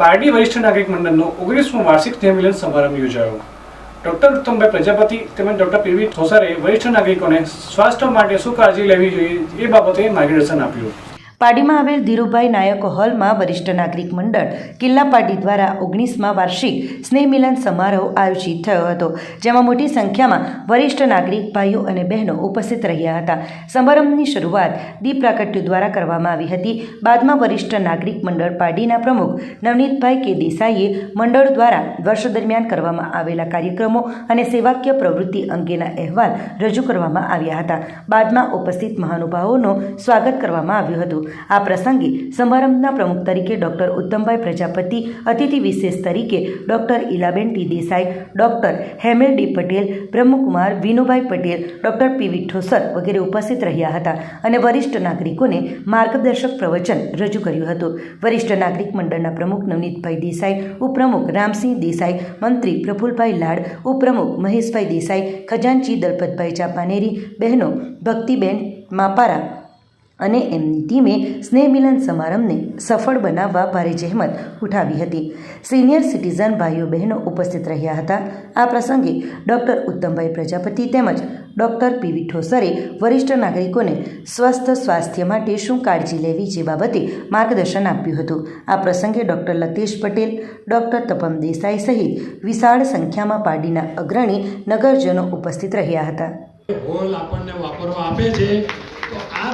પારડી વરિષ્ઠ નાગરિક મંડળનો ઓગણીસમો વાર્ષિક સંમેલન મિલન સમારંભ યોજાયો. ડોક્ટર ઉત્તમભાઈ પ્રજાપતિ તેમજ ડોક્ટર પીવી ઠોસરે વરિષ્ઠ નાગરિકોને સ્વાસ્થ્ય માટે શું કાળજી લેવી જોઈએ એ બાબતે માર્ગદર્શન આપ્યું. પાડીમાં આવેલ ધીરુભાઈ નાયક હોલમાં વરિષ્ઠ નાગરિક મંડળ કિલ્લા પાડી દ્વારા ઓગણીસમાં વાર્ષિક સ્નેહ મિલન સમારોહ આયોજિત થયો હતો, જેમાં મોટી સંખ્યામાં વરિષ્ઠ નાગરિક, ભાઈઓ અને બહેનો ઉપસ્થિત રહ્યા હતા. સમારંભની શરૂઆત દીપ પ્રાગટ્ય દ્વારા કરવામાં આવી હતી. બાદમાં વરિષ્ઠ નાગરિક મંડળ પાડીના પ્રમુખ નવનીતભાઈ કે દેસાઈએ મંડળ દ્વારા વર્ષ દરમિયાન કરવામાં આવેલા કાર્યક્રમો અને સેવાકીય પ્રવૃત્તિ અંગેના અહેવાલ રજૂ કરવામાં આવ્યા હતા. બાદમાં ઉપસ્થિત મહાનુભાવોનું સ્વાગત કરવામાં આવ્યું હતું. આ પ્રસંગે સમારંભના પ્રમુખ તરીકે ડોક્ટર ઉત્તમભાઈ પ્રજાપતિ, અતિથિ વિશેષ તરીકે doctor Ilaben T Desai, doctor Hemel D Patel Brahmakumar Vinubhai Patel, doctor PV Thosar વગેરે ઉપસ્થિત રહ્યા હતા અને વરિષ્ઠ નાગરિકોને માર્ગદર્શક પ્રવચન રજૂ કર્યું હતું. વરિષ્ઠ નાગરિક મંડળના પ્રમુખ નવનીતભાઈ દેસાઈ, ઉપપ્રમુખ રામસિંહ દેસાઈ, મંત્રી પ્રફુલભાઈ લાડ, ઉપપ્રમુખ મહેશભાઈ દેસાઈ, ખજાનચી દલપતભાઈ ચાપાનેરી, બહેનો ભક્તિબેન માપારા અને એમની ટીમે સ્નેહ મિલન સમારંભને સફળ બનાવવા ભારે જહેમત ઉઠાવી હતી. સિનિયર સિટીઝન ભાઈઓ બહેનો ઉપસ્થિત રહ્યા હતા. આ પ્રસંગે ડૉક્ટર ઉત્તમભાઈ પ્રજાપતિ તેમજ ડૉક્ટર પીવી ઠોસરે વરિષ્ઠ નાગરિકોને સ્વસ્થ સ્વાસ્થ્ય માટે શું કાળજી લેવી જે બાબતે માર્ગદર્શન આપ્યું હતું. આ પ્રસંગે ડૉક્ટર લતેશ પટેલ, ડૉક્ટર તપમ દેસાઈ સહિત વિશાળ સંખ્યામાં પાર્ટીના અગ્રણી નગરજનો ઉપસ્થિત રહ્યા હતા. આપણને વાપરવા આપે છે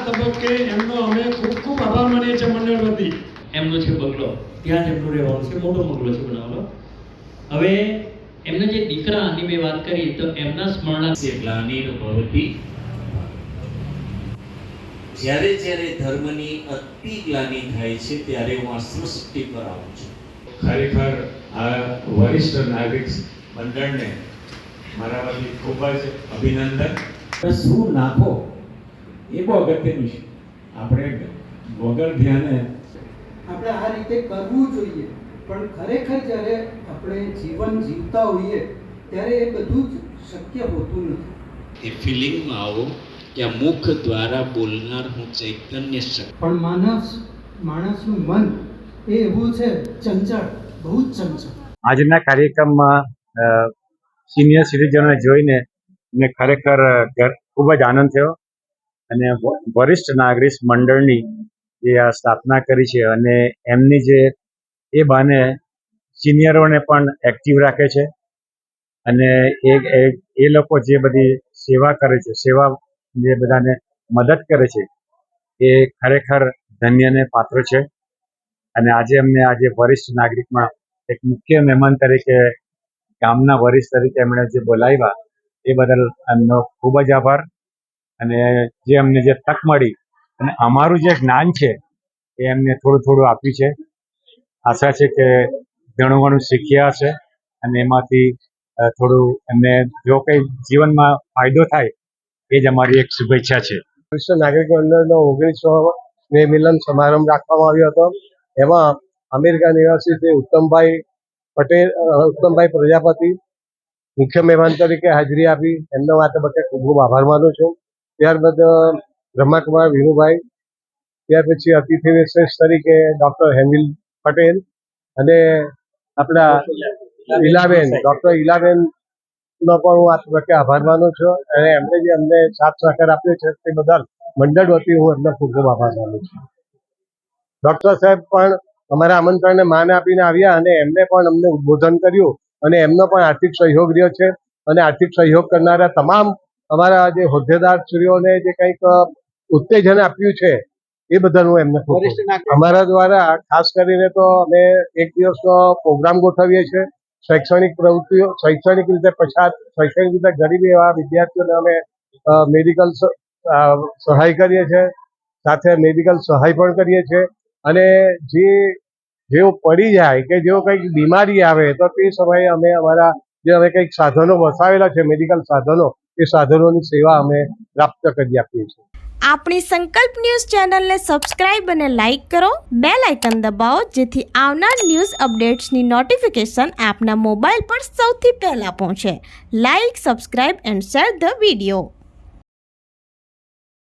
તબક્કે એમનો અમે ખૂબ ખૂબ આભાર માનીએ છીએ મંડળ વતી એમનો છે બંગલો. ત્યાં જ એમનું રહેવાનું છે મોટો બંગલો છે બનાવેલો હવે એમને જે દીકરાની મેં વાત કરી તો એમના સ્મરણાર્થે ગ્લાનિર ભવતી જ્યારે જ્યારે ધર્મની અતિ ગ્લાની થાય છે ત્યારે હું આ સૃષ્ટિ પર આવું છું. ખરેખર આ વરિષ્ઠ નાગરિક મંડળને મારા વતી ખૂબ જ અભિનંદન. શું નાખો? એ બહુ અગત્યનું છે. આપણે વગર ધ્યાને આપણે આ રીતે કરવું જોઈએ. પણ ખરેખર જ્યારે આપણે જીવન જીવતા હોઈએ ત્યારે એ બધું જ શક્ય હોતું નથી. એ ફિલિંગમાં આવો કે આ મુખ દ્વારા બોલનાર હું ચૈતન્ય શક્તિ. પણ માનસ માણસનું મન એ એવું છે ચંચળ બહુ જ ચંચળ. આજના કાર્યક્રમમાં સિનિયર સિટીઝનોને જોઈને મને ખરેખર ખૂબ જ આનંદ થયો. અને વરિષ્ઠ નાગરિક મંડળની જે આ સ્થાપના કરી છે અને એમની જે એ બહાને સિનિયરોને પણ એક્ટિવ રાખે છે અને એ, એ- લોકો જે બધી સેવા કરે છે, સેવા જે બધાને મદદ કરે છે, એ ખરેખર ધન્યને પાત્ર છે. અને આજે અમને આજે વરિષ્ઠ નાગરિકમાં એક મુખ્ય મહેમાન તરીકે, ગામના વરિષ્ઠ તરીકે એમણે જે બોલાવ્યા, એ બદલ એમનો ખૂબ જ આભાર. અને જે અમને જે તક મળી અને અમારું જે જ્ઞાન છે, એ એમને થોડું થોડું આપ્યું છે. આશા છે કે ઘણું ઘણું શીખ્યા હશે અને એમાંથી થોડું એમને જો કંઈ જીવનમાં ફાયદો થાય, એ જ અમારી એક શુભેચ્છા છે. વિશ્વ નાગરિક મંડળનો ઓગણીસો સ્નેહ મિલન સમારંભ રાખવામાં આવ્યો હતો. એમાં અમેરિકા નિવાસી શ્રી ઉત્તમભાઈ પટેલ ઉત્તમભાઈ પ્રજાપતિ મુખ્ય મહેમાન તરીકે હાજરી આપી. એમનો આ તબક્કે ખૂબ ખૂબ આભાર માનું છું. ત્યારબાદ અ, બ્રહ્માકુમાર વિનુભાઈ ત્યાર પછી અતિથિ વિશેષ તરીકે ડૉક્ટર હેમિલ પટેલ અને આપણા ઈલાબેન ડૉક્ટર ઈલાબેન નો પણ હું આ તબક્કે આભાર માનું છું અને એમણે જે અમને સાથ સહકાર આપ્યો છે તે બદલ મંડળ વતી હું એમનો ખૂબ ખૂબ આભાર માનું છું. ડૉક્ટર સાહેબ પણ અમારા આમંત્રણને માન આપીને આવ્યા અને એમને પણ અમને ઉદ્બોધન કર્યું અને એમનો પણ આર્થિક સહયોગ રહ્યો છે અને આર્થિક સહયોગ કરનારા તમામ અમારા જે હોદ્દેદાર શ્રીઓને જે કંઈક ઉત્તેજન આપ્યું છે એ બદલ હું એમને અમારા દ્વારા ખાસ કરીને તો અમે એક દિવસનો પ્રોગ્રામ ગોઠવીએ છીએ શૈક્ષણિક પ્રવૃત્તિઓ શૈક્ષણિક રીતે પછાત શૈક્ષણિક રીતે ગરીબ એવા વિદ્યાર્થીઓને અમે મેડિકલ સહાય કરીએ છીએ સાથે મેડિકલ સહાય પણ કરીએ છીએ અને જે જેઓ પડી જાય કે જેઓ કંઈક બીમારી આવે તો તે સમયે અમે અમારા જે અમે કંઈક સાધનો વસાવેલા છે મેડિકલ સાધનો એ સાધનોની સેવા અમે પ્રાપ્ત કરી આપીએ છીએ. આપણી સંકલ્પ ન્યૂઝ ચેનલને સબસ્ક્રાઇબ અને લાઇક કરો. બે લાઇકન દબાવો, જેથી આવનાર ન્યૂઝ અપડેટ્સની નોટિફિકેશન આપના મોબાઈલ પર સૌથી પહેલાં પહોંચે. Like, subscribe and share the video.